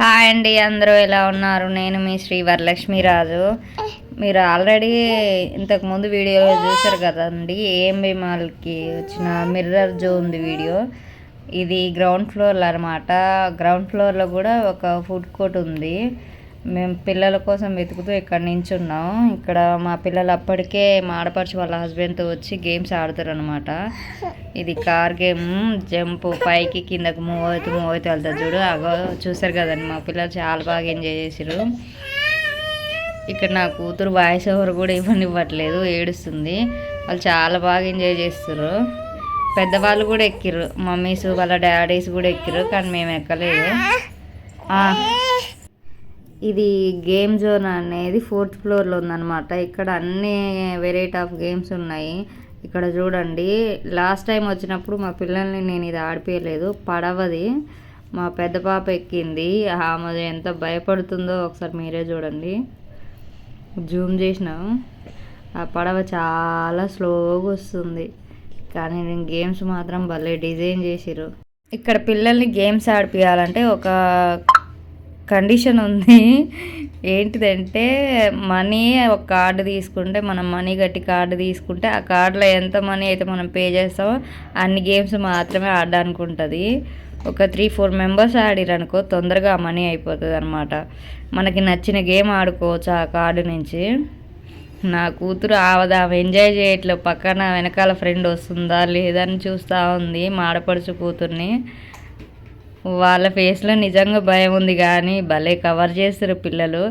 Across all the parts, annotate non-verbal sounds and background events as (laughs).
Hi అండి అందరూ ఎలా ఉన్నారు? నేను మీ శ్రీ వరలక్ష్మీరాజు మీరు ఆల్రెడీ ఇంతకుముందు వీడియోలో చూశారు కదండి ఏఎంబి మాల్కి వచ్చిన మిర్రర్ జో ఉంది వీడియో. ఇది గ్రౌండ్ ఫ్లోర్లో అనమాట గ్రౌండ్ ఫ్లోర్లో కూడా ఒక ఫుడ్ కోర్ట్ ఉంది. మేము పిల్లల కోసం వెతుకుతూ ఇక్కడ నించున్నాం. ఇక్కడ మా పిల్లలు అప్పటికే మా ఆడపడుచు వాళ్ళ హస్బెండ్తో వచ్చి గేమ్స్ ఆడుతారు అనమాట ఇది కార్ గేమ్ జంప్ పైకి కిందకు మూవ్ అవుతూ మూవ్ అవుతూ వెళ్తారు చూడు. అగో చూసారు కదండి మా పిల్లలు చాలా బాగా ఎంజాయ్ చేసారు ఇక్కడ నా కూతురు వాయిస్ ఓవర్ కూడా ఇవ్వనివ్వట్లేదు ఏడుస్తుంది. వాళ్ళు చాలా బాగా ఎంజాయ్ చేస్తారు పెద్దవాళ్ళు కూడా ఎక్కిర్రు. మమ్మీస్ వాళ్ళ డాడీస్ కూడా ఎక్కిర్రు కానీ మేము ఎక్కలేదు. ఆ, ఇది గేమ్ జోన్ అనేది ఫోర్త్ ఫ్లోర్లో ఉందన్నమాట. ఇక్కడ అన్ని వెరైటీ ఆఫ్ గేమ్స్ ఉన్నాయి. ఇక్కడ చూడండి లాస్ట్ టైం వచ్చినప్పుడు మా పిల్లల్ని నేను ఇది ఆడిపించలేదు పడవది. మా పెద్ద పాప ఎక్కింది. ఆమె ఎంత భయపడుతుందో ఒకసారి మీరే చూడండి. జూమ్ చేసినాం ఆ పడవ చాలా స్లోగా వస్తుంది. కానీ నేను గేమ్స్ మాత్రం భలే డిజైన్ చేసిరు ఇక్కడ పిల్లల్ని గేమ్స్ ఆడిపియాలంటే ఒక కండిషన్ ఉంది. ఏంటిదంటే మనీ ఒక కార్డు తీసుకుంటే మనం మనీ కట్టి కార్డు తీసుకుంటే ఆ కార్డులో ఎంత మనీ అయితే మనం పే చేస్తామో అన్ని గేమ్స్ మాత్రమే ఆడడానికి ఉంటుంది ఒక త్రీ ఫోర్ మెంబర్స్ ఆడిరనుకో తొందరగా ఆ మనీ అయిపోతుంది అనమాట మనకి నచ్చిన గేమ్ ఆడుకోవచ్చు ఆ కార్డు నుంచి. నా కూతురు ఆవదా ఎంజాయ్ చేయట్లేదు. పక్కన వెనకాల ఫ్రెండ్ వస్తుందా లేదా అని చూస్తూ ఉంది మాడపడుచు కూతుర్ని. వాళ్ళ ఫేస్లో నిజంగా భయం ఉంది కానీ భలే కవర్ చేస్తారు పిల్లలు.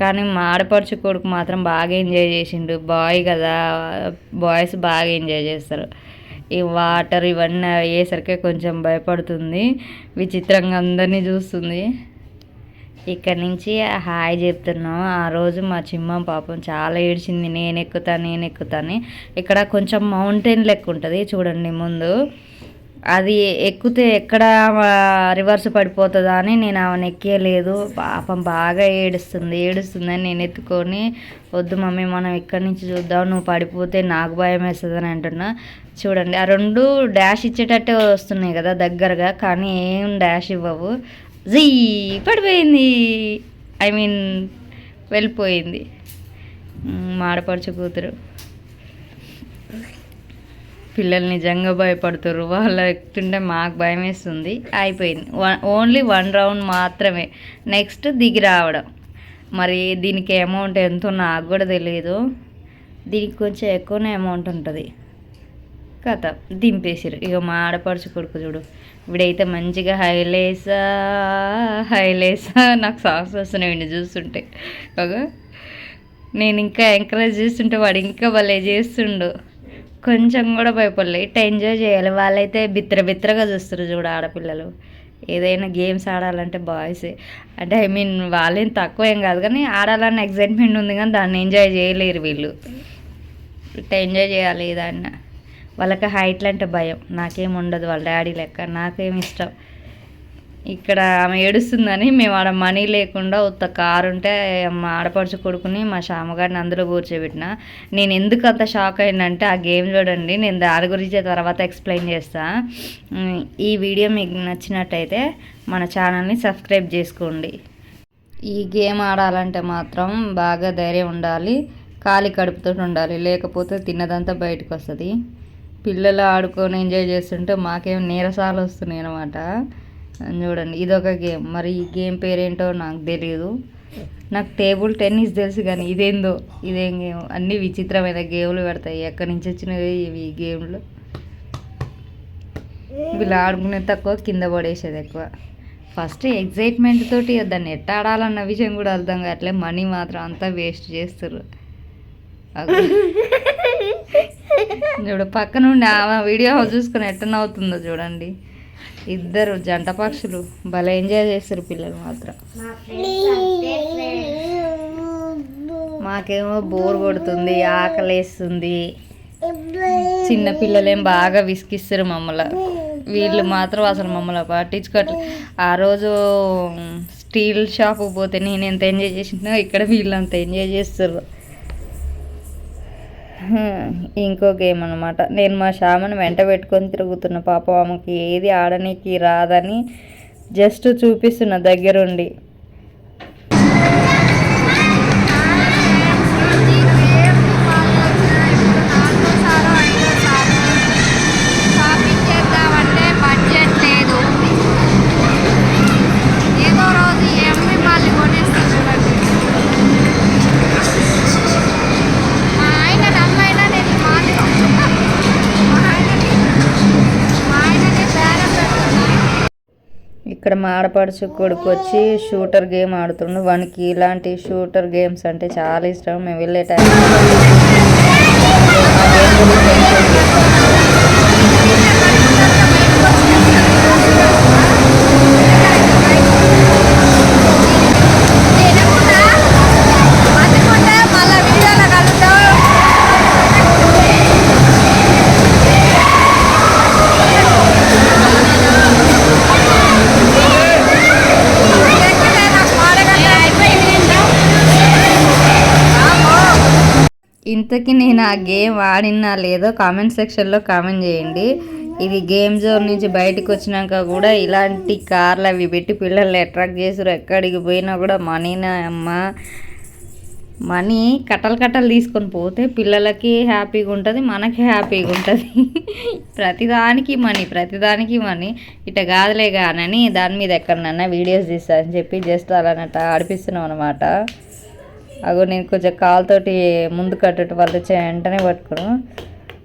కానీ మా ఆడపడుచు కొడుకు మాత్రం బాగా ఎంజాయ్ చేసిండు. బాయ్ కదా బాయ్స్ బాగా ఎంజాయ్ చేస్తారు. ఈ వాటర్ ఇవన్నీ అయ్యేసరికి కొంచెం భయపడుతుంది. విచిత్రంగా అందరినీ చూస్తుంది. ఇక్కడ నుంచి హాయ్ చెప్తున్నాం. ఆ రోజు మా చిమ్మ పాపం చాలా ఏడ్చింది. నేను ఎక్కుతా నేను ఎక్కుతాను. ఇక్కడ కొంచెం మౌంటైన్ లెక్క ఉంటుంది చూడండి ముందు. అది ఎక్కితే ఎక్కడ రివర్స్ పడిపోతుందా అని నేను ఆమెను ఎక్కేయలేదు. పాపం బాగా ఏడుస్తుంది. ఏడుస్తుందని నేను ఎత్తుకొని వద్దు మమ్మీ మనం ఇక్కడి నుంచి చూద్దాం నువ్వు పడిపోతే నాకు భయం వేస్తుందని అంటున్నా. చూడండి ఆ రెండు డాష్ ఇచ్చేటట్టే వస్తున్నాయి కదా దగ్గరగా కానీ ఏం డాష్ ఇవ్వవు. జీ పడిపోయింది. ఐ మీన్ వెళ్ళిపోయింది. మాడపడుచు కూతురు. పిల్లలు నిజంగా భయపడుతారు వాళ్ళు ఎక్కుతుంటే మాకు భయం వేస్తుంది అయిపోయింది. వన్ ఓన్లీ వన్ రౌండ్ మాత్రమే. నెక్స్ట్ దిగి రావడం. మరి దీనికి అమౌంట్ ఎంతో నాకు కూడా తెలియదు దీనికి కొంచెం ఎక్కువనే అమౌంట్ ఉంటుంది. కథ. దింపేసారు ఇక మా ఆడపడుచు కొడుకు చూడు. ఇవిడైతే మంచిగా హైలేసా హైలేసా నాకు సాంగ్స్ వస్తున్నాయి వీడిని చూస్తుంటే. ఒక నేను ఇంకా ఎంకరేజ్ చేస్తుంటే వాడు ఇంకా భలే చేస్తుండు. కొంచెం కూడా భయపడలే. ఇట్లా ఎంజాయ్ చేయాలి. వాళ్ళైతే బిత్ర బిత్రగా చూస్తారు చూడు ఆడపిల్లలు. ఏదైనా గేమ్స్ ఆడాలంటే బాయ్సే అంటే ఐ మీన్ వాళ్ళేం తక్కువ ఏం కాదు కానీ ఆడాలన్న ఎగ్జైట్మెంట్ ఉంది కానీ దాన్ని ఎంజాయ్ చేయలేరు వీళ్ళు. ఇట్లా ఎంజాయ్ చేయాలి దాన్ని వాళ్ళకి హైట్లు అంటే భయం. నాకేం ఉండదు. వాళ్ళ డాడీ లెక్క. నాకేం ఇష్టం. ఇక్కడ ఆమె ఏడుస్తుందని మేము ఆడ మనీ లేకుండా ఉత్త కారు ఉంటే మా ఆడపడుచు కొడుకుని మా శ్యామగారిని అందులో కూర్చోబెట్టిన. నేను ఎందుకు అంత షాక్ అయిందంటే ఆ గేమ్ చూడండి నేను దాని గురించి తర్వాత ఎక్స్ప్లెయిన్ చేస్తా. ఈ వీడియో మీకు నచ్చినట్టయితే మన ఛానల్ని సబ్స్క్రైబ్ చేసుకోండి. ఈ గేమ్ ఆడాలంటే మాత్రం బాగా ధైర్యం ఉండాలి ఖాళీ కడుపుతో ఉండాలి లేకపోతే తిన్నదంతా బయటకు వస్తుంది. పిల్లలు ఆడుకొని ఎంజాయ్ చేస్తుంటే మాకేం నీరసాలు వస్తున్నాయి అనమాట చూడండి ఇదొక గేమ్. మరి ఈ గేమ్ పేరేంటో నాకు తెలియదు నాకు టేబుల్ టెన్నిస్ తెలుసు కానీ ఇదేందో ఇదేం గేమ్? అన్ని విచిత్రమైన గేమ్లు పెడతాయి. ఎక్కడి నుంచి వచ్చినవి ఇవి ఈ గేమ్లు? వీళ్ళు ఆడుకునే తక్కువ కింద పడేసేది ఎక్కువ. ఫస్ట్ ఎగ్జైట్మెంట్ తోటి దాన్ని ఎట్ట ఆడాలన్న విషయం కూడా అర్థం కావట్లే. మనీ మాత్రం అంతా వేస్ట్ చేస్తారు. (laughs) చూడు పక్క నుండి ఆమె వీడియో చూసుకొని ఎట్ట నవ్వుతుందో చూడండి. ఇద్దరు జంట పక్షులు భలే ఎంజాయ్ చేస్తారు పిల్లలు మాత్రం. మాకేమో బోర్ కొడుతుంది ఆకలేస్తుంది. చిన్న పిల్లలేం బాగా విసిగిస్తారు మమ్మల్ని. వీళ్ళు మాత్రం అసలు మమ్మల్ని పట్టించుకోవట్లేదు ఆ రోజు స్టీల్ షాప్ పోతే నేను ఎంత ఎంజాయ్ చేసినా ఇక్కడ వీళ్ళు అంత ఎంజాయ్ చేస్తారు. ఇంకో గేమ్ అనమాట నేను మా శ్యామను వెంట పెట్టుకొని తిరుగుతున్న పాప ఆమెకి ఏది ఆడనీకి రాదని జస్ట్ చూపిస్తున్న దగ్గరుండి. ఇక్కడ మా ఆడపడుచు కొడుకు వచ్చి షూటర్ గేమ్ ఆడుతుండు. వానికి ఇలాంటి షూటర్ గేమ్స్ అంటే చాలా ఇష్టం. మేము వెళ్ళే టైం ఇంతకీ నేను ఆ గేమ్ ఆడినా లేదో కామెంట్ సెక్షన్లో కామెంట్ చేయండి. ఇది గేమ్ జోన్ నుంచి బయటకు వచ్చినాక కూడా ఇలాంటి కార్లు అవి పెట్టి పిల్లల్ని అట్రాక్ట్ చేసారు ఎక్కడికి పోయినా కూడా మనీనా అమ్మ. మనీ కట్టలు కట్టలు తీసుకొని పోతే పిల్లలకి హ్యాపీగా ఉంటుంది మనకి హ్యాపీగా ఉంటుంది. ప్రతిదానికి మనీ ప్రతిదానికి మనీ. ఇట కాదులే కానని దాని మీద ఎక్కడనన్నా వీడియోస్ తీస్తానని చెప్పి జస్ట్ అలానట ఆడిపిస్తున్నాం అనమాట అగో నేను కొంచెం కాలుతోటి ముందు కట్టడం వల్ల వెంటనే పట్టుకున్నాం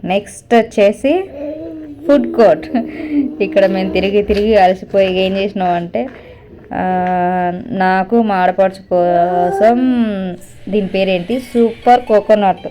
నెక్స్ట్ వచ్చేసి ఫుడ్ కోర్ట్ ఇక్కడ మేము తిరిగి తిరిగి అలసిపోయి ఏం చేసినాం అంటే నాకు మాడపడుచు కోసం దీని పేరేంటి? Super coconut